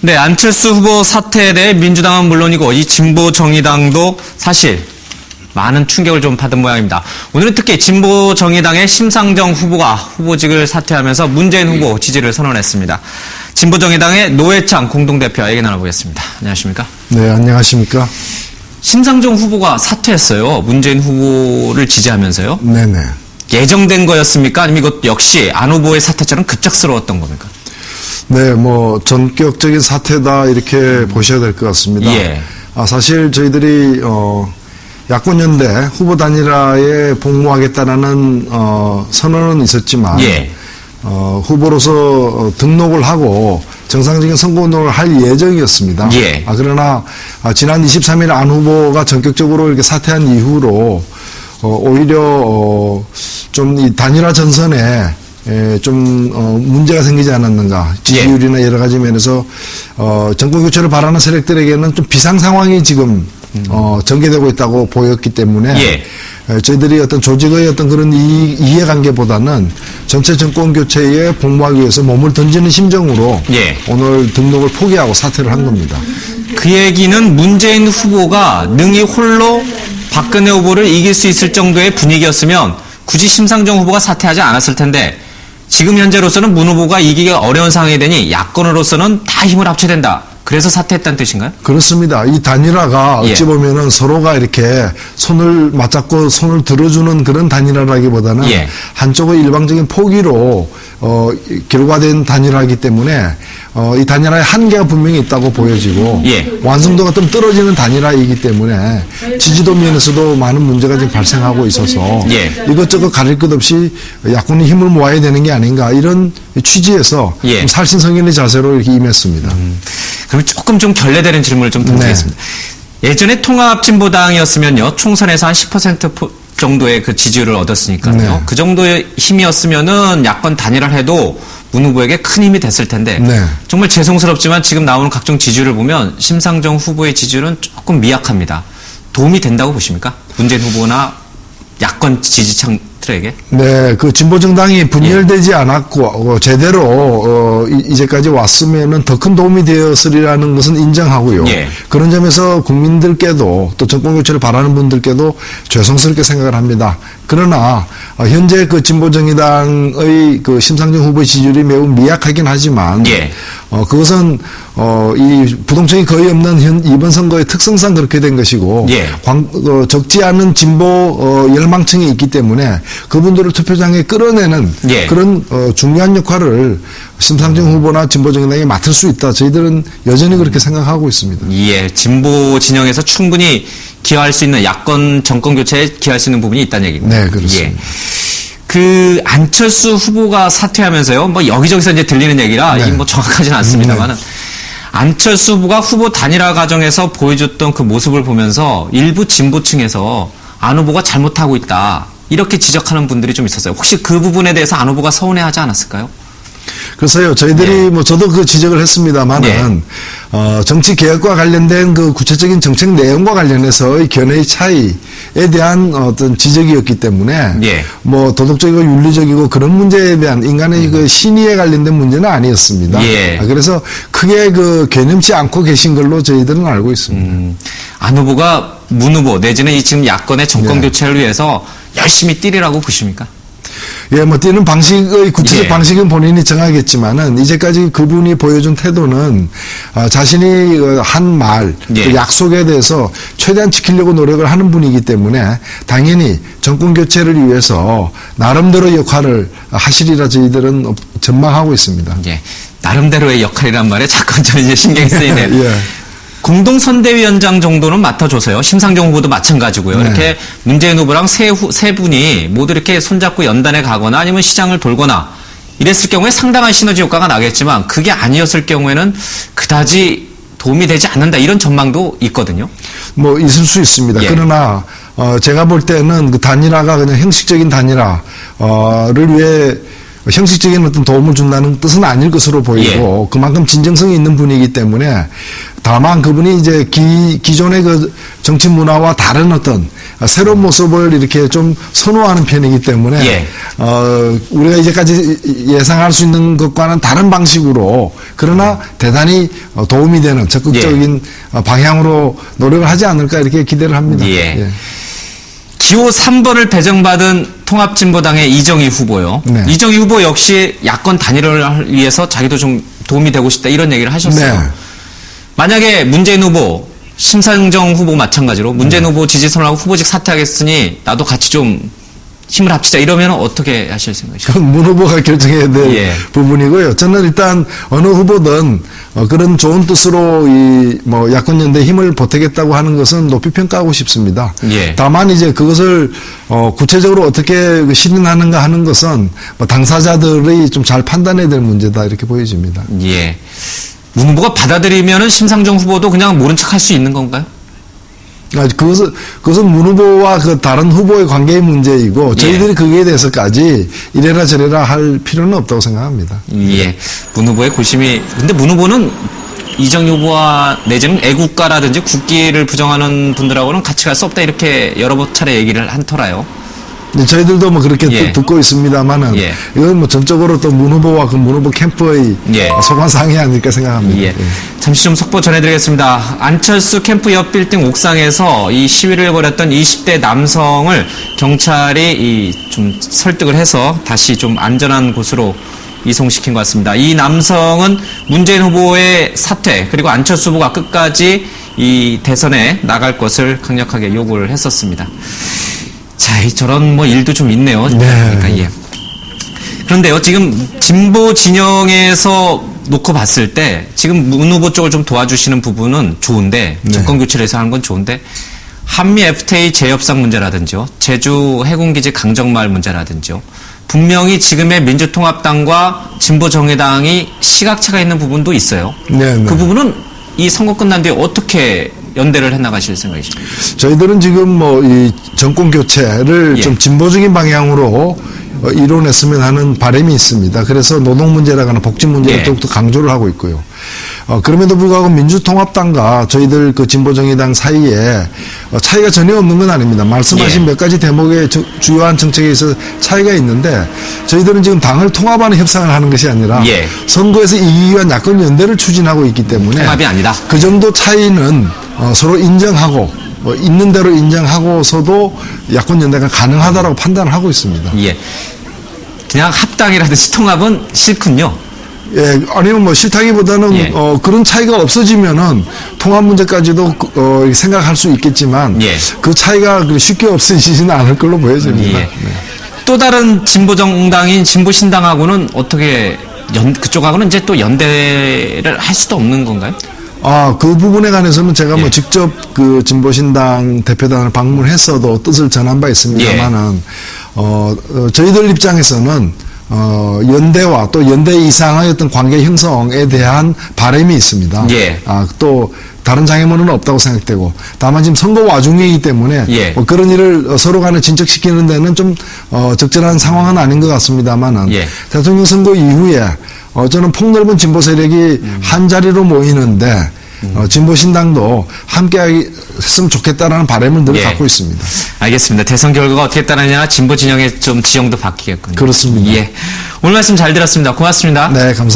네, 안철수 후보 사태에 대해 민주당은 물론이고 이 진보 정의당도 사실 많은 충격을 좀 받은 모양입니다. 오늘은 특히 진보 정의당의 심상정 후보가 후보직을 사퇴하면서 문재인 후보 지지를 선언했습니다. 진보 정의당의 노회창 공동대표 얘기 나눠보겠습니다. 안녕하십니까? 네, 안녕하십니까? 심상정 후보가 사퇴했어요. 문재인 후보를 지지하면서요. 네네. 예정된 거였습니까? 아니면 이것 역시 안 후보의 사퇴처럼 급작스러웠던 겁니까? 네, 뭐 전격적인 사태다 이렇게 보셔야 될 것 같습니다. 예. 아, 사실 저희들이 어, 야권 연대 후보 단일화에 복무하겠다라는 어, 선언은 있었지만 예. 어, 후보로서 어, 등록을 하고 정상적인 선거운동을 할 예정이었습니다. 예. 아, 그러나 아, 지난 23일 안 후보가 전격적으로 이렇게 사퇴한 이후로 어, 오히려 어, 좀 이 단일화 전선에 에, 좀 어, 문제가 생기지 않았는가 지지율이나 여러 가지 면에서 어, 정권 교체를 바라는 세력들에게는 좀 비상 상황이 지금 어, 전개되고 있다고 보였기 때문에 예. 에, 저희들이 어떤 조직의 어떤 그런 이, 이해관계보다는 전체 정권 교체에 복무하기 위해서 몸을 던지는 심정으로 예. 오늘 등록을 포기하고 사퇴를 한 겁니다. 그 얘기는 문재인 후보가 능히 홀로 박근혜 후보를 이길 수 있을 정도의 분위기였으면 굳이 심상정 후보가 사퇴하지 않았을 텐데 지금 현재로서는 문 후보가 이기기가 어려운 상황이 되니 야권으로서는 다 힘을 합쳐야 된다. 그래서 사퇴했다는 뜻인가요? 그렇습니다. 이 단일화가 예. 어찌 보면은 서로가 이렇게 손을 맞잡고 손을 들어주는 그런 단일화라기보다는 예. 한쪽의 일방적인 포기로 어, 이- 결과된 단일화이기 때문에 어, 이 단일화의 한계가 분명히 있다고 보여지고 예. 완성도가 좀 떨어지는 단일화이기 때문에 지지도 면에서도 많은 문제가 지금 발생하고 있어서 예. 이것저것 가릴 것 없이 야권이 힘을 모아야 되는 게 아닌가 이런 취지에서 예. 좀 살신성인의 자세로 이렇게 임했습니다. 그럼 조금 좀 결례되는 질문을 좀 드리겠습니다. 예전에 통합진보당이었으면요, 총선에서 한 10% 포- 정도의 그 지지율을 얻었으니까요. 네. 그 정도의 힘이었으면은 야권 단일화를 해도 문 후보에게 큰 힘이 됐을 텐데 네. 정말 죄송스럽지만 지금 나오는 각종 지지율을 보면 심상정 후보의 지지율은 조금 미약합니다. 도움이 된다고 보십니까? 문재인 후보나 야권 지지층들에게? 네, 그 진보 정당이 분열되지 않았고 어, 제대로 어, 이- 이제까지 왔으면은 더 큰 도움이 되었으리라는 것은 인정하고요. 예. 그런 점에서 국민들께도 또 정권 교체를 바라는 분들께도 죄송스럽게 생각을 합니다. 그러나 어, 현재 그 진보 정의당의 그 심상정 후보의 지지율이 매우 미약하긴 하지만 예. 어, 그것은 어, 이 부동층이 거의 없는 현, 이번 선거의 특성상 그렇게 된 것이고 예. 광- 어, 적지 않은 진보 어, 열망층이 있기 때문에 그분들을 투표장에 끌어내는 예. 그런 어, 중요한 역할을 심상정 후보나 진보 정당이 맡을 수 있다. 저희들은 여전히 그렇게 생각하고 있습니다. 예, 진보 진영에서 충분히 기여할 수 있는 야권 정권 교체에 기여할 수 있는 부분이 있다는 얘기입니다. 네, 그렇습니다. 예. 그 안철수 후보가 사퇴하면서요. 뭐 여기저기서 이제 들리는 얘기라 네. 이뭐 정확하지는 않습니다만은 안철수 후보가 후보 단일화 과정에서 보여줬던 그 모습을 보면서 일부 진보층에서 안 후보가 잘못하고 있다. 이렇게 지적하는 분들이 좀 있었어요. 혹시 그 부분에 대해서 안 후보가 서운해하지 않았을까요? 그래서요, 저희들이 예. 뭐 저도 그 지적을 했습니다만은 예. 어, 정치 개혁과 관련된 그 구체적인 정책 내용과 관련해서의 견해의 차이에 대한 어떤 지적이었기 때문에 예. 뭐 도덕적이고 윤리적이고 그런 문제에 대한 인간의 그 신의에 관련된 문제는 아니었습니다. 예. 아, 그래서 크게 그 개념치 않고 계신 걸로 저희들은 알고 있습니다. 음, 안 후보가 문 후보 내지는 이 지금 야권의 정권 네. 교체를 위해서 열심히 뛰리라고 보십니까? 예, 뭐 뛰는 방식의 구체적 예. 방식은 본인이 정하겠지만은 이제까지 그분이 보여준 태도는 아, 자신이 어, 한 말, 예. 그 약속에 대해서 최대한 지키려고 노력을 하는 분이기 때문에 당연히 정권 교체를 위해서 나름대로 역할을 하시리라 저희들은 어, 전망하고 있습니다. 예. 나름대로의 역할이란 말에 자꾸 저 이제 신경이 쓰이네요. 예. 공동선대위원장 정도는 맡아줘서요. 심상정 후보도 마찬가지고요. 네. 이렇게 문재인 후보랑 세, 후, 세 분이 모두 이렇게 손잡고 연단에 가거나 아니면 시장을 돌거나 이랬을 경우에 상당한 시너지 효과가 나겠지만 그게 아니었을 경우에는 그다지 도움이 되지 않는다 이런 전망도 있거든요. 뭐 있을 수 있습니다. 예. 그러나 어, 제가 볼 때는 그 단일화가 그냥 형식적인 단일화를 위해 형식적인 어떤 도움을 준다는 뜻은 아닐 것으로 보이고 예. 그만큼 진정성이 있는 분이기 때문에 다만 그분이 이제 기, 기존의 그 정치 문화와 다른 어떤 새로운 모습을 이렇게 좀 선호하는 편이기 때문에 예. 어, 우리가 이제까지 예상할 수 있는 것과는 다른 방식으로 그러나 대단히 어, 도움이 되는 적극적인 어, 방향으로 노력을 하지 않을까 이렇게 기대를 합니다. 예. 기호 3번을 배정받은 통합진보당의 이정희 후보요. 네. 이정희 후보 역시 야권 단일화를 위해서 자기도 좀 도움이 되고 싶다 이런 얘기를 하셨어요. 네. 만약에 문재인 후보, 심상정 후보 마찬가지로 문재인 네. 후보 지지선하고 후보직 사퇴하겠으니 나도 같이 좀 힘을 합치자 이러면 어떻게 하실 생각이세요? 그건 문 후보가 결정해야 될 예. 부분이고요. 저는 일단 어느 후보든 어, 그런 좋은 뜻으로 이 뭐 야권 연대 힘을 보태겠다고 하는 것은 높이 평가하고 싶습니다. 예. 다만 이제 그것을 어, 구체적으로 어떻게 그 실현하는가 하는 것은 뭐 당사자들이 좀 잘 판단해야 될 문제다 이렇게 보여집니다. 예. 문 후보가 받아들이면은 심상정 후보도 그냥 모른 척할 수 있는 건가요? 아, 그것은, 그것은 문 후보와 그 다른 후보의 관계의 문제이고, 저희들이 거기에 대해서까지 이래라 저래라 할 필요는 없다고 생각합니다. 예. 문 후보의 고심이 근데 문 후보는 이정희 후보와 내지는 애국가라든지 국기를 부정하는 분들하고는 같이 갈 수 없다 이렇게 여러 차례 얘기를 한 터라요. 네, 저희들도 뭐 그렇게 예. 듣- 듣고 있습니다만은, 예. 이건 뭐 전적으로 또 문 후보와 그 문 후보 캠프의 예. 소관사항이 아닐까 생각합니다. 예. 잠시 좀 속보 전해드리겠습니다. 안철수 캠프 옆 빌딩 옥상에서 이 시위를 벌였던 20대 남성을 경찰이 이 좀 설득을 해서 다시 좀 안전한 곳으로 이송시킨 것 같습니다. 이 남성은 문재인 후보의 사퇴 그리고 안철수 후보가 끝까지 이 대선에 나갈 것을 강력하게 요구를 했었습니다. 자, 이 저런 뭐 일도 좀 있네요. 네. 그러니까 예. 그런데요, 지금 진보 진영에서 놓고 봤을 때 지금 문 후보 쪽을 좀 도와주시는 부분은 좋은데 네. 정권 교체를 해서 하는 건 좋은데 한미 FTA 재협상 문제라든지요, 제주 해군기지 강정마을 문제라든지요, 분명히 지금의 민주통합당과 진보정의당이 시각차가 있는 부분도 있어요. 네, 네. 그 부분은 이 선거 끝난 뒤에 어떻게 연대를 해나가실 생각이십니까? 저희들은 지금 뭐 이 정권 교체를 예. 좀 진보적인 방향으로 어, 이뤄냈으면 하는 바람이 있습니다. 그래서 노동 문제라거나 복지 문제를 예. 더욱더 강조를 하고 있고요. 어, 그럼에도 불구하고 민주통합당과 저희들 그 진보정의당 사이에 어, 차이가 전혀 없는 건 아닙니다. 말씀하신 예. 몇 가지 대목의 저- 주요한 정책에 있어 차이가 있는데 저희들은 지금 당을 통합하는 협상을 하는 것이 아니라 예. 선거에서 이기기 위한 야권 연대를 추진하고 있기 때문에 통합이 아니다. 그 정도 차이는 어, 서로 인정하고 뭐 있는 대로 인정하고서도 야권 연대가 가능하다라고 판단을 하고 있습니다. 예. 그냥 합당이라든지 통합은 싫군요. 예, 아니면 뭐 싫다기보다는 예. 어, 그런 차이가 없어지면은 통합 문제까지도 그, 어, 생각할 수 있겠지만 예. 그 차이가 그 쉽게 없어지지는 않을 걸로 보여집니다. 예. 네. 또 다른 진보 정당인 진보 신당하고는 어떻게 연, 그쪽하고는 이제 또 연대를 할 수도 없는 건가요? 아, 그 부분에 관해서는 제가 예. 뭐 직접 그 진보신당 대표단을 방문했어도 뜻을 전한 바 있습니다만은, 예. 어, 어, 저희들 입장에서는 어, 연대와 또 연대 이상의 어떤 관계 형성에 대한 바람이 있습니다. 예. 아, 또 다른 장애물은 없다고 생각되고 다만 지금 선거 와중이기 때문에 예. 뭐 그런 일을 어, 서로 간에 진척시키는 데는 좀 어, 적절한 상황은 아닌 것 같습니다만은 예. 대통령 선거 이후에 어, 저는 폭넓은 진보 세력이 한 자리로 모이는데 어, 진보 신당도 함께 했으면 좋겠다라는 바람을 늘 예. 갖고 있습니다. 알겠습니다. 대선 결과가 어떻게 따르냐 진보 진영의 좀 지형도 바뀌겠군요. 그렇습니다. 예. 오늘 말씀 잘 들었습니다. 고맙습니다. 네, 감사합니다.